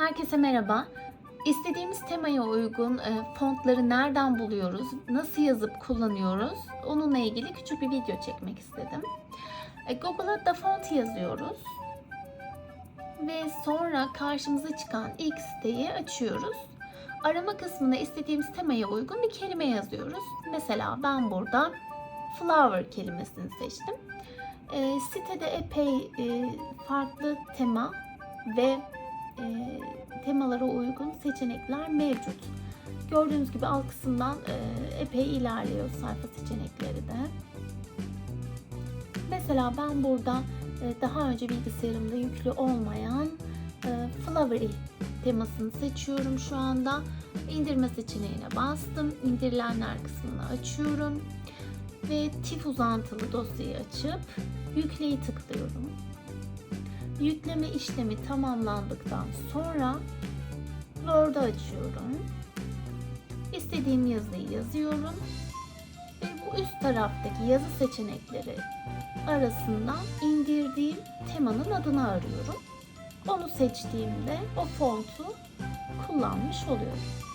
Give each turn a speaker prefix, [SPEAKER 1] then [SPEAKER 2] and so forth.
[SPEAKER 1] Herkese merhaba. İstediğimiz temaya uygun e, fontları nereden buluyoruz, nasıl yazıp kullanıyoruz onunla ilgili küçük bir video çekmek istedim. E, Google'a da font yazıyoruz ve sonra karşımıza çıkan ilk siteyi açıyoruz. Arama kısmına istediğimiz temaya uygun bir kelime yazıyoruz. Mesela ben burada flower kelimesini seçtim. E, sitede epey e, farklı tema ve e, temalara uygun seçenekler mevcut. Gördüğünüz gibi alt kısımdan e, epey ilerliyor sayfa seçenekleri de. Mesela ben burada e, daha önce bilgisayarımda yüklü olmayan e, Flowery temasını seçiyorum şu anda. İndirme seçeneğine bastım. İndirilenler kısmını açıyorum. Ve TIFF uzantılı dosyayı açıp yükleyi tıklıyorum. Yükleme işlemi tamamlandıktan sonra Word'u açıyorum. İstediğim yazıyı yazıyorum. Ve bu üst taraftaki yazı seçenekleri arasından indirdiğim temanın adını arıyorum. Onu seçtiğimde o fontu kullanmış oluyorum.